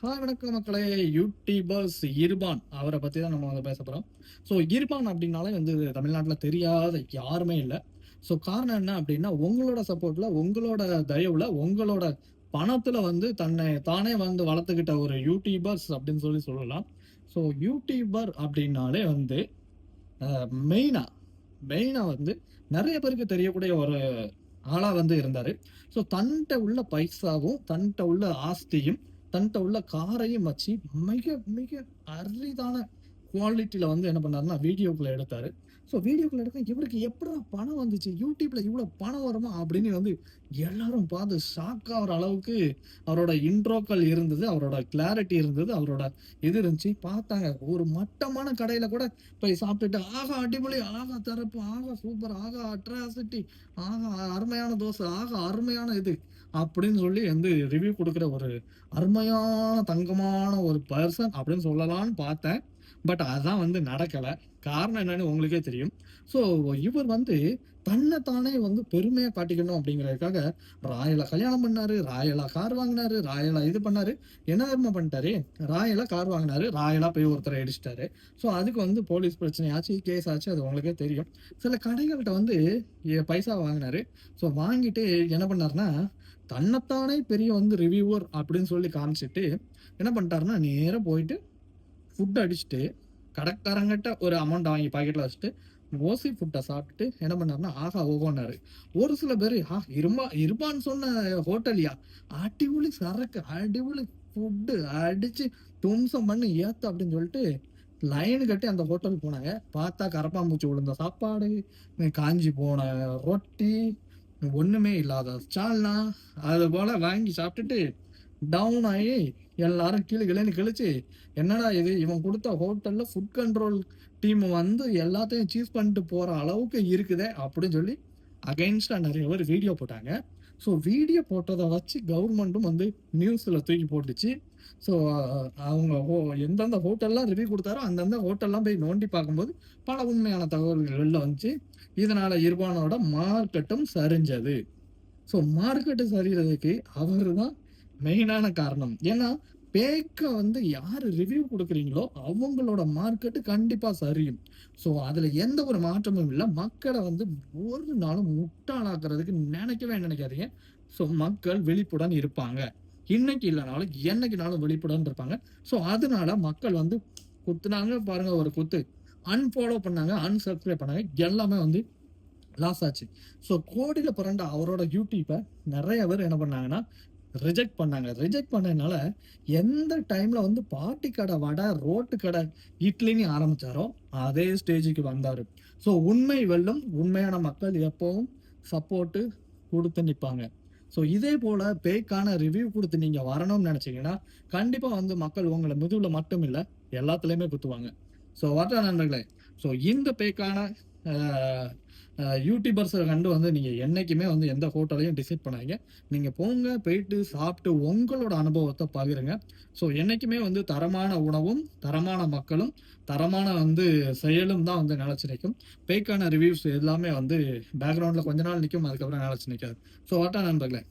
Hi வணக்கம் மக்களே. YouTubers இருபான். அவரை பற்றி தான் நம்ம வந்து பேச போகிறோம் ஸோ இருபான் அப்படின்னாலே வந்து தமிழ்நாட்டில் தெரியாத யாருமே இல்லை. ஸோ காரணம் என்ன அப்படின்னா உங்களோட சப்போர்ட்டில் உங்களோட தயவில் உங்களோட பணத்தில் வந்து தன்னை தானே வந்து வளர்த்துக்கிட்ட ஒரு யூடியூபர்ஸ் அப்படின்னு சொல்லி சொல்லலாம். ஸோ யூடியூபர் அப்படின்னாலே வந்து மெயினாக மெயினாக வந்து நிறைய பேருக்கு தெரியக்கூடிய ஒரு ஆளாக வந்து இருந்தார். ஸோ தன்கிட்ட உள்ள பைசாவும் தன்கிட்ட உள்ள ஆஸ்தியும் தன்கிட்ட உள்ள காரையும் வச்சு மிக மிக அரிதான குவாலிட்டியில் வந்து என்ன பண்ணாருன்னா வீடியோக்குள்ளே எடுத்தாரு. ஸோ வீடியோக்குள்ள எடுக்க இவருக்கு எப்படா பணம் வந்துச்சு? யூடியூப்ல இவ்வளோ பணம் வருமா? அப்படின்னு வந்து எல்லாரும் பார்த்து ஷாக் ஆகிற அளவுக்கு அவரோட இன்ட்ரோக்கள் இருந்தது அவரோட கிளாரிட்டி இருந்தது அவரோட இது இருந்துச்சு. பார்த்தாங்க ஒரு மட்டமான கடையில் கூட போய் சாப்பிட்டுட்டு ஆகா அடிப்பொலி ஆகா தரப்பு ஆகா சூப்பர் ஆகா அட்ராசிட்டி ஆகா அருமையான தோசை ஆகா அருமையான இது அப்படின்னு சொல்லி வந்து ரிவ்யூ கொடுக்குற ஒரு அருமையான தங்கமான ஒரு பர்சன் அப்படின்னு சொல்லலாம்னு பார்த்தேன். பட் அதான் வந்து நடக்கலை. காரணம் என்னன்னு உங்களுக்கே தெரியும். ஸோ இவர் வந்து தன்னைத்தானே வந்து பெருமையாக காட்டிக்கணும் அப்படிங்கிறதுக்காக ராயலா கல்யாணம் பண்ணாரு ராயலா கார் வாங்கினாரு ராயலா இது பண்ணாரு. என்ன தர்மம் பண்ணிட்டாரு? ராயலா கார் வாங்கினாரு ராயலா போய் ஒருத்தரை அடிச்சிட்டாரு ஸோ அதுக்கு வந்து போலீஸ் பிரச்சனை ஆச்சு கேஸ் ஆச்சு அது உங்களுக்கே தெரியும். சில கடைகள்கிட்ட வந்து பைசா வாங்கினாரு. ஸோ வாங்கிட்டு என்ன பண்ணாருன்னா தன்னைத்தானே பெரிய வந்து ரிவ்யூவர் அப்படின்னு சொல்லி காமிச்சிட்டு என்ன பண்ணிட்டாருன்னா நேராக போயிட்டு ஃபுட் அடிச்சுட்டு கடைக்காரங்கிட்ட ஒரு அமௌண்ட் வாங்கி பாக்கெட்டில் வச்சுட்டு ஓசி ஃபுட்டை சாப்பிட்டுட்டு என்ன பண்ணாருன்னா ஆஹா ஓகோன்னாரு ஒரு சில பேர் ஆ இருமா இருப்பான்னு சொன்ன ஹோட்டல்யா அடிபொலி சரக்கு அடிபொலி ஃபுட்டு அடிச்சு தும்சம் பண்ணி ஏத்த அப்படின்னு சொல்லிட்டு லைன் கட்டி அந்த ஹோட்டல் போனாங்க. பார்த்தா கரப்பாம்பூச்சி விழுந்த சாப்பாடு காஞ்சி போன ரொட்டி ஒண்ணுமே இல்லாத சால்னா அது போல வாங்கி சாப்பிட்டுட்டு டவுன் ஆகி எல்லாரும் கீழே கிளேன்னு கிழிச்சு என்னடா இது? இவன் கொடுத்த ஹோட்டலில் ஃபுட் கண்ட்ரோல் டீம் வந்து எல்லாத்தையும் சீஸ் பண்ணிட்டு போகிற அளவுக்கு இருக்குதே அப்படின்னு சொல்லி அகைன்ஸ்டாக நிறைய பேர் வீடியோ போட்டாங்க. ஸோ வீடியோ போட்டதை வச்சு கவர்மெண்ட்டும் வந்து நியூஸில் தூக்கி போட்டுச்சு. ஸோ அவங்க ஹோ- எந்தெந்த ஹோட்டல்லாம் ரிவ்யூ கொடுத்தாரோ அந்தந்த ஹோட்டல்லாம் போய் நோண்டி பார்க்கும்போது பல உண்மையான தகவல்கள் வெளில வந்துச்சு. இதனால் இர்பானோட மார்க்கெட்டும் சரிஞ்சது. ஸோ மார்க்கெட்டு சரிகிறதுக்கு அவர் தான் மெயினான காரணம். ஏன்னா பேக்க வந்து யார் ரிவ்யூ கொடுக்குறீங்களோ அவங்களோட மார்க்கெட்டு கண்டிப்பாக சரியும். ஸோ அதில் எந்த ஒரு மாற்றமும் இல்லை. மக்களை வந்து ஒரு நாளும் முட்டாளாக்குறதுக்கு நினைக்கவே நினைக்காதீங்க. ஸோ மக்கள் விழிப்புடன் இருப்பாங்க. இன்னைக்கு இல்லைனாலும் என்னைக்குனாலும் விழிப்புடன் இருப்பாங்க. ஸோ அதனால மக்கள் வந்து குத்துனாங்க பாருங்க ஒரு குத்து. அன்ஃபாலோ பண்ணாங்க அன்சப்ஸ்கிரைப் பண்ணாங்க. எல்லாமே வந்து லாஸ் ஆச்சு. ஸோ கோடியில் பிறண்ட அவரோட யூடியூப்பை நிறைய பேர் என்ன பண்ணாங்கன்னா ரிஜெக்ட் பண்ணாங்க. ரிஜெக்ட் பண்ணதுனால எந்த டைமில் வந்து பாட்டி கடை வடை ரோட்டு கடை இட்லின்னு ஆரம்பிச்சாரோ அதே ஸ்டேஜுக்கு வந்தார். ஸோ உண்மை வெல்லும் உண்மையான மக்கள் எப்பவும் சப்போர்ட்டு கொடுத்து நிற்பாங்க ஸோ இதே போல் பேக்கான ரிவ்யூ கொடுத்து நீங்கள் வரணும்னு நினச்சிங்கன்னா கண்டிப்பாக வந்து மக்கள் உங்களை முதுவில் மட்டும் இல்லை எல்லாத்துலேயுமே குத்துவாங்க. ஸோ வர நண்பர்களே. ஸோ இந்த பேக்கான யூடியூபர்ஸை கண்டு வந்து நீங்கள் என்றைக்குமே வந்து எந்த ஹோட்டலையும் டிசைட் பண்ணாங்க நீங்கள் போங்க போயிட்டு சாப்பிட்டு உங்களோட அனுபவத்தை பகிருங்க. ஸோ என்றைக்குமே வந்து தரமான உணவும் தரமான மக்களும் தரமான வந்து செயலும் தான் வந்து நிலச்சி நிற்கும். பேக்கான ரிவ்யூஸ் எல்லாமே வந்து பேக்ரவுண்டில் கொஞ்ச நாள் நிற்கும் அதுக்கப்புறம் நிலச்சி நிற்காது. ஸோ வாட்டா நண்பர்களே.